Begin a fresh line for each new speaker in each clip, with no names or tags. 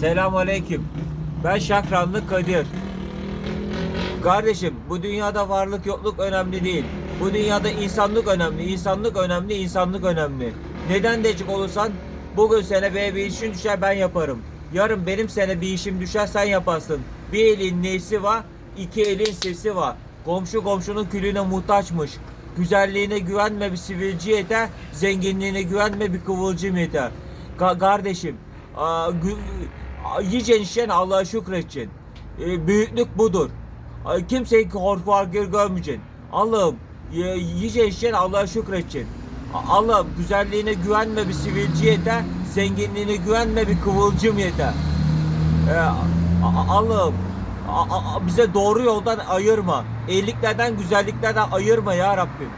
Selam aleyküm. Ben Şakranlı Kadir. Kardeşim bu dünyada varlık yokluk önemli değil. Bu dünyada insanlık önemli, insanlık önemli, insanlık önemli. Neden diyecek olursan bugün sene be bir işin düşer ben yaparım. Yarın benim sene bir işim düşer sen yaparsın. Bir elin nesi var, iki elin sesi var. Komşu komşunun külüne muhtaçmış. Güzelliğine güvenme bir sivilci yeter, zenginliğine güvenme bir kıvılcım yeter. Ka- kardeşim, aa, yiyeceksin içeceksin Allah'a şükredeceksin. Ee, büyüklük budur. Kimseyi korku gör görmeyeceksin. Allah'ım ye- yiyeceksin içeceksin Allah'a şükredeceksin. Allah'ım güzelliğine güvenme bir sivilci yeter, zenginliğine güvenme bir kıvılcım yeter. A- Allah'ım bize doğru yoldan ayırma. İyiliklerden, güzelliklerden ayırma ya Rabbim.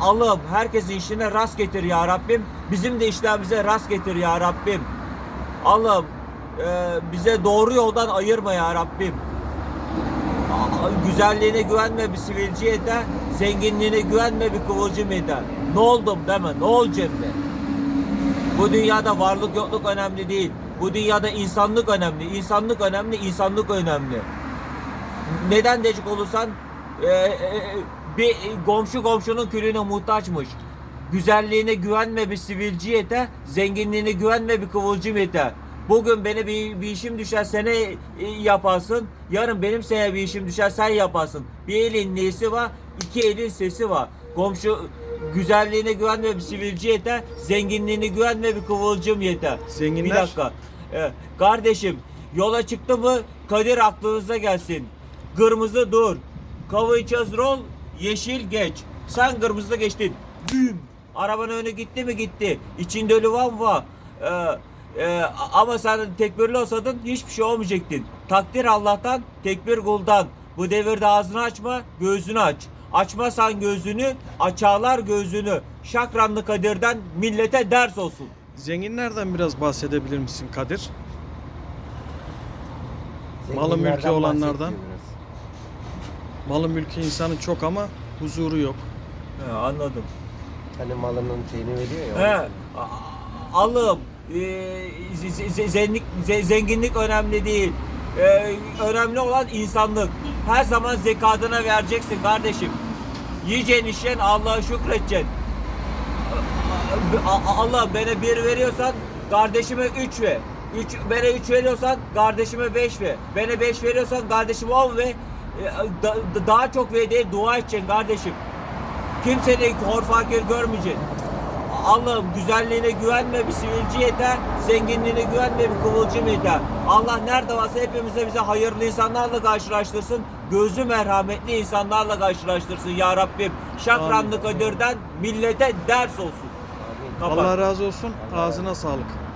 Allah'ım herkesin işine rast getir ya Rabbim. Bizim de işlerimize rast getir ya Rabbim. Allah'ım e, bize doğru yoldan ayırma ya Rabbim. Güzelliğine güvenme bir sivilci yeter. Zenginliğine güvenme bir kıvılcım yeter. Ne oldum deme. Ne olacağım de. Bu dünyada varlık yokluk önemli değil. Bu dünyada insanlık önemli. İnsanlık önemli, insanlık önemli. Neden diyecek olursan e, e, bir komşu komşunun külüne muhtaçmış. Güzelliğine güvenme bir sivilci yeter, zenginliğine güvenme bir kıvılcım yeter. Bugün beni bir, bir işim düşer sene yaparsın. Yarın benim sene bir işim düşer sen yaparsın. Bir elin nesi var, iki elin sesi var. Komşu güzelliğine güvenme bir sivilci yeter, zenginliğine güvenme bir kıvılcım yeter.
Zenginler-
Bir dakika. Ee, kardeşim yola çıktı mı Kadir aklınıza gelsin. Kırmızı dur. Kavı içeceğiz rol. Yeşil geç. Sen kırmızıda geçtin. Büm. Arabanın önü gitti mi gitti. İçinde ölü var mı var. Ee, e, ama sen tekbirli olsaydın hiçbir şey olmayacaktın. Takdir Allah'tan, tekbir kuldan. Bu devirde ağzını açma, gözünü aç. Açmasan gözünü, açarlar gözünü. Şakranlı Kadir'den millete ders olsun.
Zenginlerden biraz bahsedebilir misin Kadir? Malı mülkü olanlardan. Malı mülkü insanı çok ama huzuru yok.
He, anladım.
Hani malının şeyini veriyor ya.
He, a- Allah'ım e, ze- zenginlik, ze- zenginlik önemli değil. E, önemli olan insanlık. Her zaman zekatına vereceksin kardeşim. Yiyeceksin içeceksin Allah'a şükredeceksin. Allah bana bir veriyorsan kardeşime üç ver. Üç, bana üç veriyorsan kardeşime beş ver. Bana beş veriyorsan kardeşime on ver. E, da- da- daha çok ver diye dua edeceksin kardeşim. Kimsenin hor fakir görmeyeceksin. Allah'ım güzelliğine güvenme bir sivilci yeter, zenginliğine güvenme bir kıvılcım yeter. Allah nerede varsa hepimize bize hayırlı insanlarla karşılaştırsın, gözü merhametli insanlarla karşılaştırsın ya Rabbim. Şakranlı Kadir'den millete ders olsun. Kapat.
Allah razı olsun. Ağzına sağlık.